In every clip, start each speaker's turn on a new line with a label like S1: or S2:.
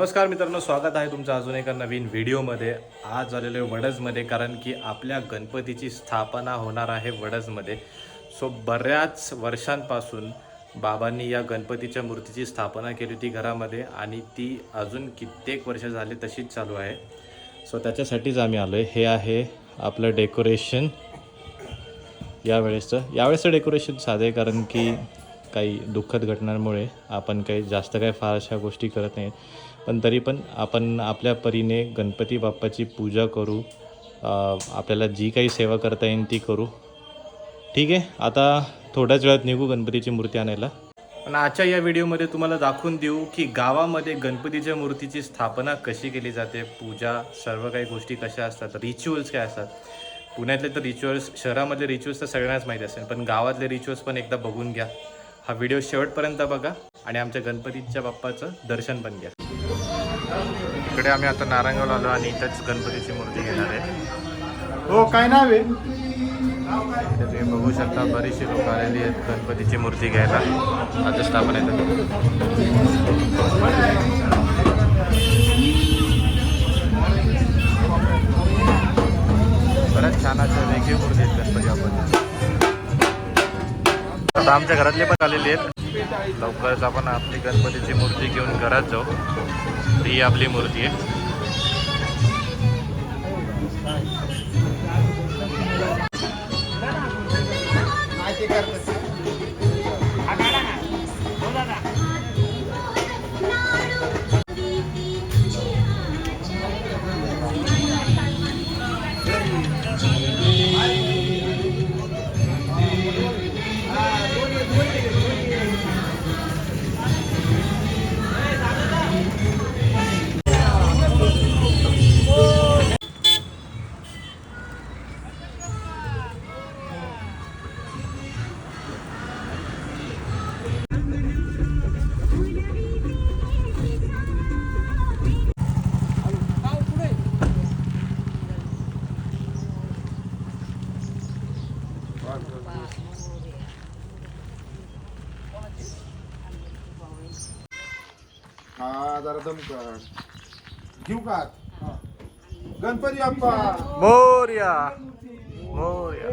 S1: नमस्कार मित्रांनो स्वागत आहे तुमचं अजून एका नवीन व्हिडिओमध्ये. आज आलेलो आहे वडजमध्ये कारण की आपल्या गणपतीची स्थापना होणार आहे वडजमध्ये सो बऱ्याच वर्षांपासून बाबांनी या गणपतीच्या मूर्तीची स्थापना केली होती घरामध्ये आणि ती अजून कित्येक वर्ष झाले तशीच चालू आहे. सो त्याच्यासाठीच आम्ही आलो आहे हे आहे आपलं डेकोरेशन. यावेळेसचं यावेळेसचं डेकोरेशन साधं आहे कारण की काही दुःखद घटनांमुळे आपण काही जास्त काही फार अशा गोष्टी करत नाहीत पण तरी पण आपण आपल्या परीने गणपती बाप्पाची पूजा करू आपल्याला जी काही सेवा करता येईल ती करू. ठीक आहे आता थोड्याच वेळात निघू गणपतीची मूर्ती आणायला. पण आजच्या या व्हिडिओमध्ये तुम्हाला दाखवून देऊ की गावामध्ये गणपतीच्या मूर्तीची स्थापना कशी केली जाते पूजा सर्व काही गोष्टी कशा असतात रिच्युअल्स काय असतात. पुण्यातले तर रिच्युअल्स शहरामधले रिच्युअल्स तर सगळ्यांनाच माहीत असेल पण गावातले रिच्युअल्स पण एकदा बघून घ्या. हा व्हिडिओ शेवटपर्यंत बघा आणि आमच्या गणपतीच्या बाप्पाचं दर्शन पण घ्या. इकडे आम्ही आता नारायणगावला आलो आणि इथंच गणपतीची मूर्ती घेणार आहे.
S2: हो काय नाव आहे?
S1: तुम्ही बघू शकता बरीचशी लोक आलेली आहेत गणपतीची मूर्ती घ्यायला. आता स्थापना येतात बऱ्याच छान अशा वेगळी मूर्ती आहेत गणपती बाप्पाच्या आता आमच्या घरातले पण आलेले आहेत. लवकरच आपण आपली गणपतीची मूर्ती घेऊन घरात जाऊ. ही आपली मूर्ती आहे.
S2: दमकळ घेऊ का गणपती बाप्पा.
S1: मोर्या. मोर्या.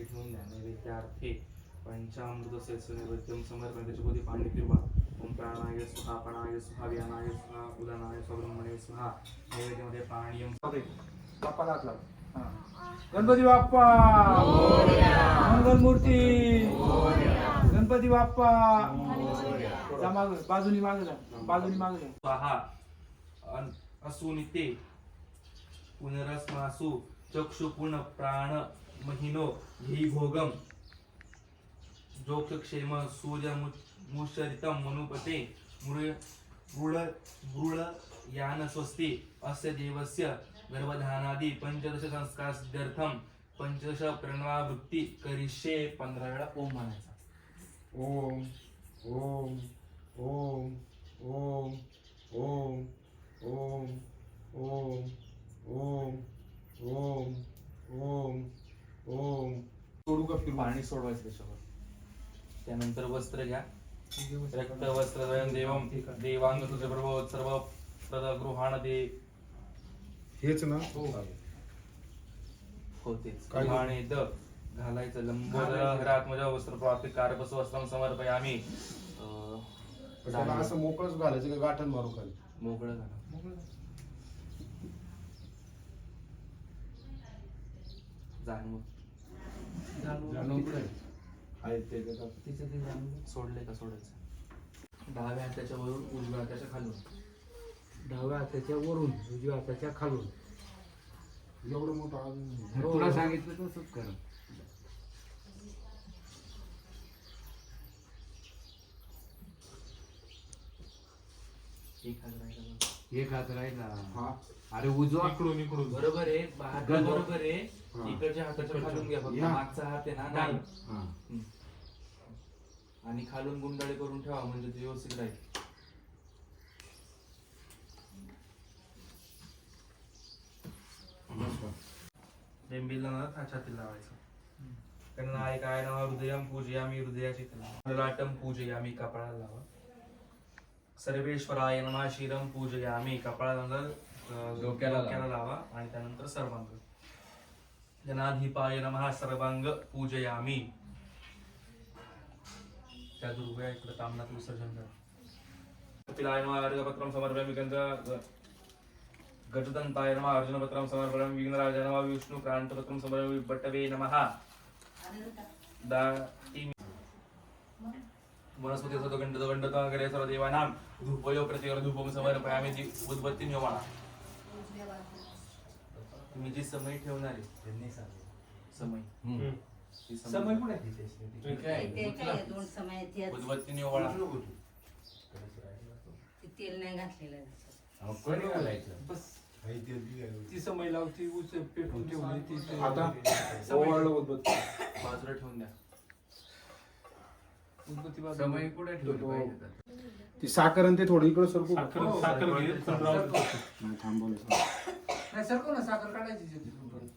S3: पंचामृत वाटी ठेवून द्या नैवेद्यार्थे पंचामृत सेस नैवेद्यम समर्पण त्याच्यामध्ये पाणी फिरवा ओम प्राणाय स्वाहा प्राणाय स्वाहा व्यानाय स्वाहा उदानाय स्वब्रह्मणे स्वाहा. नैवेद्यामध्ये पाणीयम
S4: बाप्पाला हात गणपती बाप्पा मंगल मूर्ती गणपती बाप्पा! जा माग बाजूनी माग जा बाजूनी माग जा.
S3: स्वाहा अन- असुनिते पुनरस्मासु चक्षु पुन प्राण महिनो घेई भोगम जोक्षेम सूर्य मुशरितम मनुपते मृळ मृळ यान स्वस्ती अस्य देवस्य गर्भधानादि पंचदश संस्कार सिद्ध्यर्थम पंचदश प्रणवावृत्ती करिष्ये पंधरा वेळा ओम म्हणायचा.
S2: ओम ओम ओम ओम ओम ओम ओम ओम ओम ओम सोडू का फिरू
S3: पाणी सोडवायचं त्याच्यावर. त्यानंतर वस्त्र घ्या. रक्त वस्त्र देवम देवांग तुझे प्रभो सर्व प्रदगृहाण दे.
S2: हेच ना?
S3: होतेच
S2: काय?
S3: गृहाणे द घालायचं. लंबोदर आत्मजा वस्त्र प्राप्ती कारपस वस्त्रम समर्पयामी.
S2: त्याला असं मोकळच घालायचं का गाठण मारू खाली.
S3: मोकळं झालं जाणवं
S2: जाणून ते?
S3: तिचं ते सोडले का सोडायचं? डाव्या हाताच्या वरून उजव्या हाताच्या खालून.
S4: डाव्या हाताच्या वरून उजव्या हाताच्या खालून.
S2: एवढं मोठं
S4: तुला सांगितलं तसंच कर.
S3: एक हात राहिला.
S4: एक हात राहिला.
S2: हा.
S4: अरे उजवा.
S2: इकडून इकडून.
S3: बरोबर आहे. हात. बरोबर आहे.
S2: हा.
S3: इकडच्या हाताच्या खालून घ्या फक्त.
S2: या.
S3: मागचा हात आहे ना नाही
S2: हा.
S3: आणि खालून गुंडाळी करून ठेवा म्हणजे ते व्यवस्थित राहील. बेंबीला ना छातीला लावायचं. कारण आहे काय नाव हृदयम पूजयामी हृदयाची पूजयामी कपाळाला लावा. सर्वेश्वराय नमः शिरम पूजयामी अं,
S4: डोक्याला
S3: डोक्याला लावा आणि त्यानंतर सर्वांग. जनाधिपाय नमः सर्वांग पूजयामी. त्या दुर्व्या इकडे तामनात विसर्जन करा. पिलाय नमः अर्घपत्रम समर्पयामि गंध गजदंताय नमः अर्जुनपत्रम समर्पयामि विघ्नराजाय नमः विष्णु क्रांतपत्रम समर्पयामि बट्टवे नमः। दा तीन वनस्पती सदगंड दगंड वगैरे सर्व देवानां धूपयो प्रतिकर धूपम समर्पयामि जी तुम्ही जी समय ठेवणार आहे समय. ती
S4: समय कुठे
S5: ते काय दोन समय ते तेल नाही घातलेलं त्याच्यात.
S4: कोणी घालायचं?
S2: आहे ते आहे.
S4: समय लावती उच पेटून ठेवली ती ते-
S2: आता
S4: समय-
S2: ओवाळलं उदबत्ती.
S3: बाजूला ठेवून द्या.
S4: उदबत्ती बाजूला. समय कुठे ठेवली पाहिजे तर?
S2: ती साखर आणि ते थोडं इकडे सरकू का?
S4: हो, साखर घे, सरकव.
S2: नाही थांबवलं
S4: नाही सरकव ना साखर काढायची तिथून.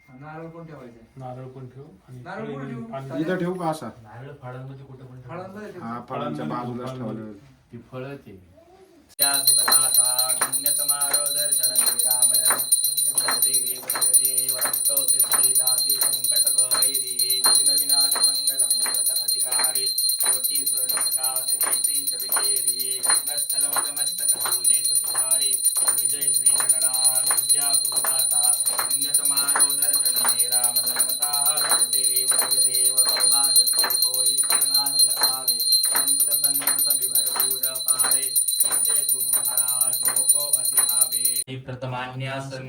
S4: हा, नारळ पण ठेवायचं
S6: नारळ पण ठेव आणि
S4: नारळ
S6: फळे
S4: ठेवू?
S6: आणि
S2: इथं ठेवू का असा
S3: नारळ फाळांमध्ये कुठं पण ठेवा.
S4: फळांमध्ये ठेव.
S2: हा फळांच्या बाजूलाच ठेवलं
S4: ती फळं ते
S3: पुण्यतमारो प्रथमान्यासन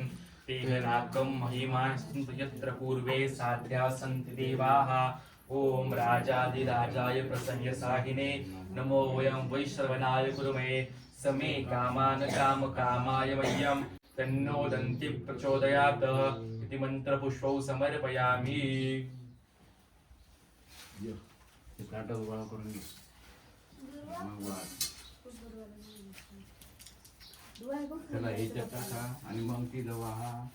S3: तेह नाकं महिमान् यत्र पूर्वे साध्या सन्ति देवाः। ॐ राजाधिराजाय प्रसन्न साहिने नमो वयं वैश्रवणाय कुरुमे समे कामान् काम कामाय मह्यं तन्नो दन्ति प्रचोदयात् इति मन्त्रपुष्पौ समर्पयामि।
S4: करून. त्याला टाका आणि मग ती दवा हा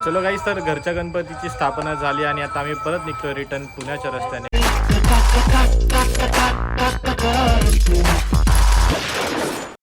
S1: चलो गाईस तर घरच्या गणपतीची स्थापना झाली आणि आता आम्ही परत निघतो रिटर्न पुण्याच्या रस्त्याने.